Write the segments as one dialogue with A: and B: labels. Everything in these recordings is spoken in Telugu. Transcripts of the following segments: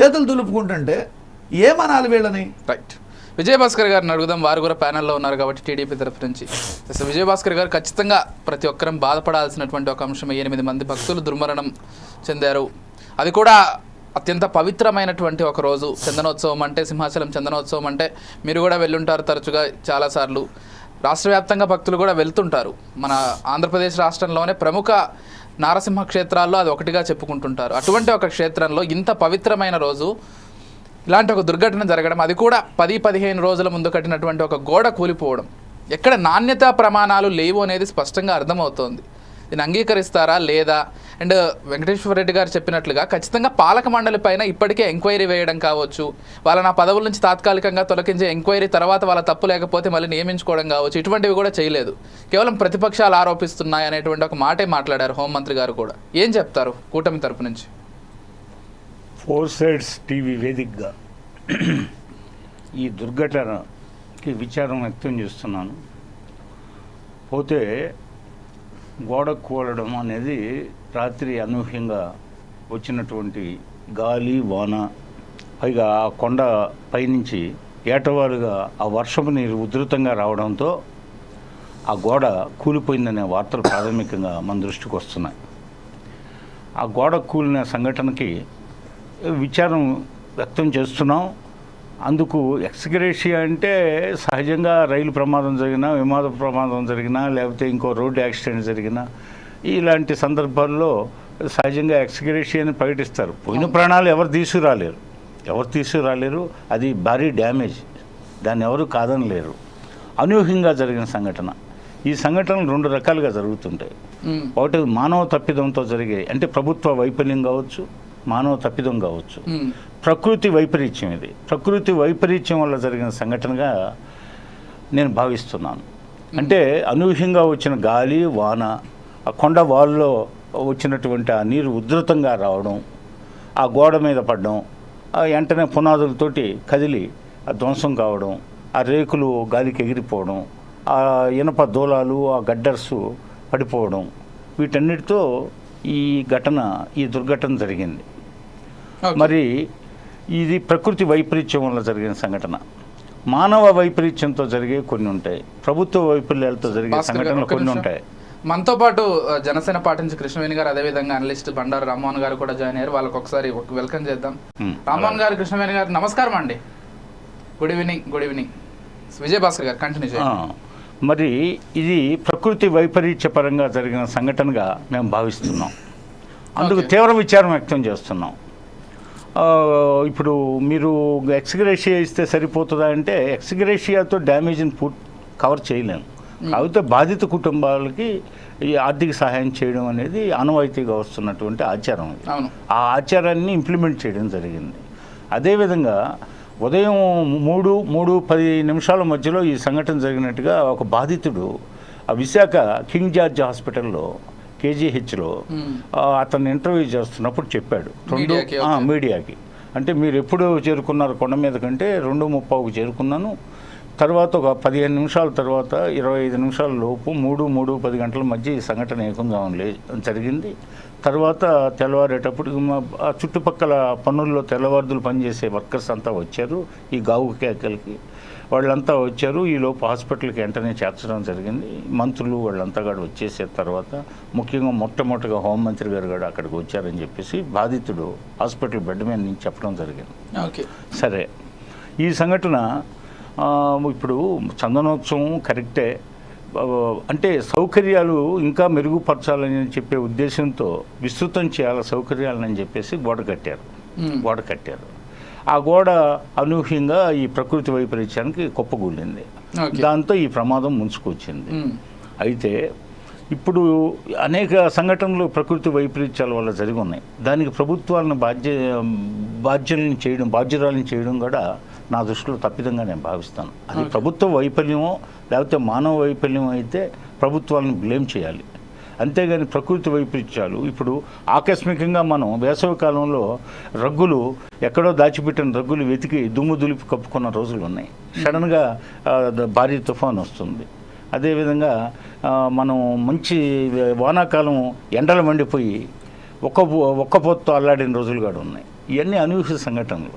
A: చేతులు దులుపుకుంటుంటే ఏమనాలి వీళ్ళని?
B: రైట్ విజయభాస్కర్ గారిని అడుగుదాం. వారు కూడా ప్యానెల్లో ఉన్నారు కాబట్టి టీడీపీ తరఫు నుంచి. అసలు విజయభాస్కర్ గారు ఖచ్చితంగా ప్రతి ఒక్కరం బాధపడాల్సినటువంటి ఒక అంశం. ఎనిమిది మంది భక్తులు దుర్మరణం చెందారు. అది కూడా అత్యంత పవిత్రమైనటువంటి ఒక రోజు. చందనోత్సవం అంటే సింహాచలం చందనోత్సవం అంటే మీరు కూడా వెళ్ళుంటారు తరచుగా చాలాసార్లు. రాష్ట్ర వ్యాప్తంగా భక్తులు కూడా వెళ్తుంటారు. మన ఆంధ్రప్రదేశ్ రాష్ట్రంలోనే ప్రముఖ నారసింహ క్షేత్రాల్లో అది ఒకటిగా చెప్పుకుంటుంటారు. అటువంటి ఒక క్షేత్రంలో ఇంత పవిత్రమైన రోజు ఇలాంటి ఒక దుర్ఘటన జరగడం అది కూడా పది పదిహేను రోజుల ముందు కట్టినటువంటి ఒక గోడ కూలిపోవడం. ఎక్కడ నాణ్యతా ప్రమాణాలు లేవు అనేది స్పష్టంగా అర్థమవుతోంది. దీన్ని అంగీకరిస్తారా? లేదా? అండ్ వెంకటేశ్వర రెడ్డి గారు చెప్పినట్లుగా ఖచ్చితంగా పాలక మండలి పైన ఇప్పటికే ఎంక్వైరీ వేయడం కావచ్చు వాళ్ళ నా పదవుల నుంచి తాత్కాలికంగా తొలగించే ఎంక్వైరీ తర్వాత వాళ్ళ తప్పు లేకపోతే మళ్ళీ నియమించుకోవడం కావచ్చు ఇటువంటివి కూడా చేయలేదు. కేవలం ప్రతిపక్షాలు ఆరోపిస్తున్నాయి అనేటువంటి ఒక మాటే మాట్లాడారు హోంమంత్రి గారు కూడా. ఏం చెప్తారు కూటమి తరపు నుంచి?
C: ఫోర్ సైడ్స్ టీవీ వేదికగా ఈ దుర్ఘటనకి విచారం వ్యక్తం చేస్తున్నాను. పోతే గోడ కూలడం అనేది రాత్రి అనూహ్యంగా వచ్చినటువంటి గాలి వాన. పైగా ఆ కొండ పైనుంచి ఏటవాలుగా ఆ వర్షపు నీరు ఉధృతంగా రావడంతో ఆ గోడ కూలిపోయిందనే వార్తలు ప్రాథమికంగా మన దృష్టికి వస్తున్నాయి. ఆ గోడ కూలిన సంఘటనకి విచారం వ్యక్తం చేస్తున్నాం. అందుకు ఎక్స్గ్రేషియా అంటే సహజంగా రైలు ప్రమాదం జరిగినా విమాన ప్రమాదం జరిగినా లేకపోతే ఇంకో రోడ్డు యాక్సిడెంట్ జరిగినా ఇలాంటి సందర్భాల్లో సహజంగా ఎక్స్గ్రేషియాని ప్రకటిస్తారు. పోయిన ప్రాణాలు ఎవరు తీసుకురాలేరు. ఎవరు తీసుకురాలేరు అది భారీ డ్యామేజ్. దాన్ని ఎవరు కాదనలేరు. అనూహ్యంగా జరిగిన సంఘటన. ఈ సంఘటనలు రెండు రకాలుగా జరుగుతుంటాయి. ఒకటి మానవ తప్పిదంతో జరిగే అంటే ప్రభుత్వ వైఫల్యం కావచ్చు మానవ తప్పిదం కావచ్చు. ప్రకృతి వైపరీత్యం ఇది. ప్రకృతి వైపరీత్యం వల్ల జరిగిన సంఘటనగా నేను భావిస్తున్నాను. అంటే అనూహ్యంగా వచ్చిన గాలి వాన ఆ కొండ వాల్లో వచ్చినటువంటి ఆ నీరు ఉధృతంగా రావడం ఆ గోడ మీద పడడం ఆ వెంటనే పునాదులతోటి కదిలి ఆ ధ్వంసం కావడం ఆ రేకులు గాలికి ఎగిరిపోవడం ఆ ఇనప దూలాలు ఆ గడ్డర్సు పడిపోవడం వీటన్నిటితో ఈ ఘటన ఈ దుర్ఘటన జరిగింది. మరి ఇది ప్రకృతి వైపరీత్యం వల్ల జరిగిన సంఘటన. మానవ వైపరీత్యంతో జరిగే కొన్ని ఉంటాయి. ప్రభుత్వ వైఫల్యాలతో జరిగే సంఘటనలు కొన్ని. ఉంటాయి.
B: మనతో పాటు జనసేన పార్టీ నుంచి కృష్ణవేణి గారు అదేవిధంగా అనలిస్ట్ బండారు రామ్మోహన్ గారు కూడా జాయిన్ అయ్యారు. వాళ్ళకి ఒకసారి ఒక వెల్కమ్ చేద్దాం. రామ్మోహన్ గారు కృష్ణవేణి గారు నమస్కారం అండి. Good evening good evening Vijay Bhaskar గారు కంటిన్యూ చేయండి.
C: మరి ఇది ప్రకృతి వైపరీత్య పరంగా జరిగిన సంఘటనగా మేము భావిస్తున్నాం. అందుకు. తీవ్ర విచారం వ్యక్తం చేస్తున్నాం. ఇప్పుడు మీరు ఎక్స్గ్రేషియా ఇస్తే సరిపోతుందా అంటే ఎక్స్గ్రేషియాతో డ్యామేజ్ని పూర్తి కవర్ చేయలేము కాకపోతే బాధిత కుటుంబాలకి ఈ ఆర్థిక సహాయం చేయడం అనేది ఆనవాయితీగా వస్తున్నటువంటి ఆచారం ఆ ఆచారాన్ని ఇంప్లిమెంట్ చేయడం జరిగింది. అదేవిధంగా ఉదయం మూడు మూడు పది నిమిషాల మధ్యలో ఈ సంఘటన జరిగినట్టుగా ఒక బాధితుడు ఆ విశాఖ కింగ్ జార్జ్ హాస్పిటల్లో కేజీహెచ్లో. అతను ఇంటర్వ్యూ చేస్తున్నప్పుడు చెప్పాడు రెండు.
B: మీడియాకి
C: అంటే మీరు ఎప్పుడు చేరుకున్నారు కొండ మీద కంటే రెండు ముప్పావుకు చేరుకున్నాను తర్వాత ఒక పదిహేను నిమిషాల తర్వాత ఇరవై ఐదు నిమిషాల లోపు మూడు మూడు పది గంటల మధ్య ఈ సంఘటన ఏకంగా లే జరిగింది. తర్వాత తెల్లవారేటప్పుడు మా ఆ చుట్టుపక్కల పనుల్లో తెల్లవారుదులు పనిచేసే వర్కర్స్ అంతా వచ్చారు ఈ గావు కేకలకి. వాళ్ళంతా వచ్చారు ఈ లోపు హాస్పిటల్కి వెంటనే చేర్చడం జరిగింది. మంత్రులు వాళ్ళంతా కూడా వచ్చేసిన తర్వాత. ముఖ్యంగా మొట్టమొదటిగా హోంమంత్రి గారు కూడా అక్కడికి వచ్చారని చెప్పేసి బాధితుడు హాస్పిటల్ బెడ్ మీద నుంచి చెప్పడం జరిగింది.
B: ఓకే.
C: సరే. ఈ సంఘటన ఇప్పుడు చందనోత్సవం కరెక్టే అంటే సౌకర్యాలు ఇంకా మెరుగుపరచాలని చెప్పే ఉద్దేశంతో విస్తృతం చేయాలి సౌకర్యాలని చెప్పేసి గోడ కట్టారు. గోడ కట్టారు ఆ గోడ అనూహ్యంగా ఈ ప్రకృతి వైపరీత్యానికి కుప్పగూలింది. దాంతో ఈ ప్రమాదం ముంచుకొచ్చింది. అయితే ఇప్పుడు అనేక సంఘటనలు ప్రకృతి వైపరీత్యాల వల్ల జరిగి ఉన్నాయి దానికి ప్రభుత్వాలను బాధ్య బాధ్యులను చేయడం బాధ్యురాలను చేయడం కూడా నా దృష్టిలో తప్పిదంగా నేను భావిస్తాను. అది. ప్రభుత్వ వైఫల్యమో లేకపోతే మానవ వైఫల్యం అయితే ప్రభుత్వాలను బ్లేమ్ చేయాలి. అంతేగాని ప్రకృతి వైపరీత్యాలు ఇప్పుడు ఆకస్మికంగా మనం వేసవి కాలంలో రగ్గులు ఎక్కడో దాచిపెట్టిన రగ్గులు వెతికి దుమ్ము దులిపి కప్పుకున్న రోజులు ఉన్నాయి. సడన్గా భారీ తుఫాన్ వస్తుంది. అదేవిధంగా మనం మంచి వానాకాలం ఎండలు మండిపోయి ఒక్క ఒక్క పొత్తు అల్లాడిన రోజులు కూడా ఉన్నాయి. ఇవన్నీ అనూహ్య సంఘటనలు.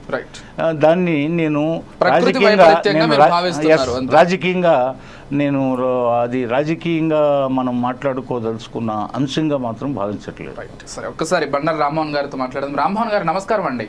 C: దాన్ని నేను రాజకీయంగా నేను. రాజకీయంగా నేను అది రాజకీయంగా మనం మాట్లాడుకోదలుచుకున్న అంశంగా మాత్రం భావించట్లేదు.
B: రైట్ సరే ఒక్కసారి బండారు రామ్మోహన్ గారితో మాట్లాడదాం. రామ్మోహన్ గారు నమస్కారం అండి.